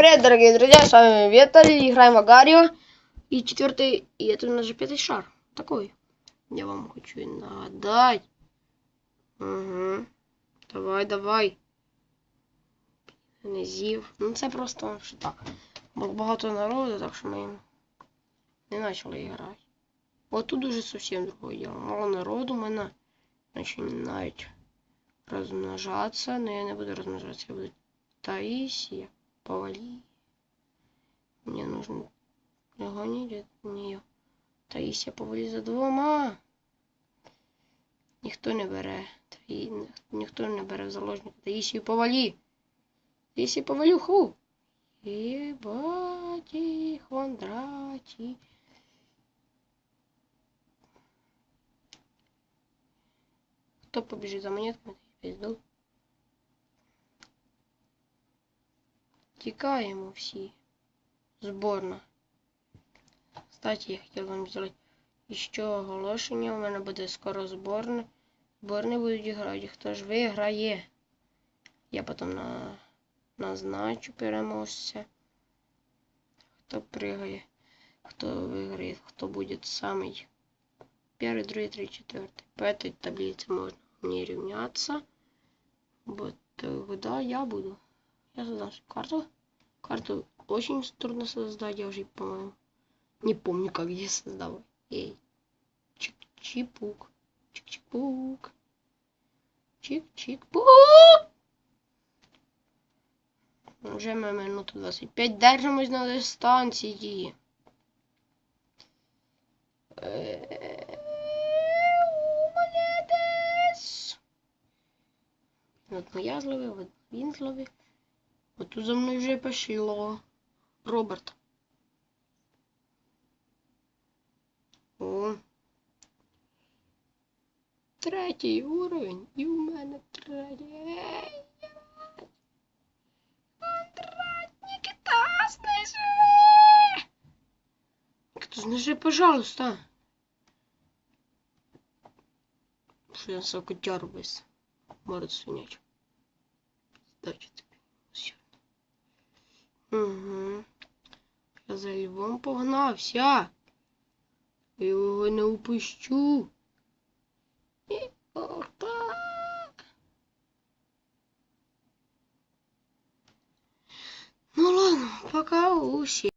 Привет, дорогие друзья, с вами Виталий, играем в Агарио. И четвертый, и это у нас же пятый шар. Такой. Я вам хочу нагадать. Угу. Давай, давай. Не зів. Ну це просто що так. Бо багато народу, так що ми не почали грати. От тут уже зовсім другое діло. Мало народу, мене починають розмножатися, но я не буду розмножатися, я буду Таисия, повали. Мне нужно гонить от нее. Таисия, повали за двома. Ніхто не бере. Таї... Ніхто не бере в заложника. Таисию повали. Таисию повалюху. Ебаті, хвандраті. Хто побіжить за монетками, пизду. Тікаємо всі. Зборна. Кстати, я хотів вам зробити ще оголошення. У мене буде скоро зборне. Зборни будуть грати. Хто ж виграє? Я потім на... назначу переможця. Хто пригає, хто виграє, хто буде самый первый, другой, третий, четвертый. По этой таблице можно не равняться. Вот тогда я буду. Я создам свою карту. Карту очень трудно создать, я уже, по-моему, не помню, как я создал. Эй. Чик-чипук. Чик-чипук. Чик-чик-пук. Вже ми минуту 25 держимось на дистанції. От моя зловив, от він зловив. От тут за мною вже пошло. Роберт. О. Третій уровень. І у мене третій. Ей, Кондрат, Никита, снижи! Кто снижи, пожалуйста. Что я сокотяр весь. Может свинячь. Сдача тебе. Все. Угу. Я за львом погнався. Я його не упущу. І отак. Ну ладно, пока усі.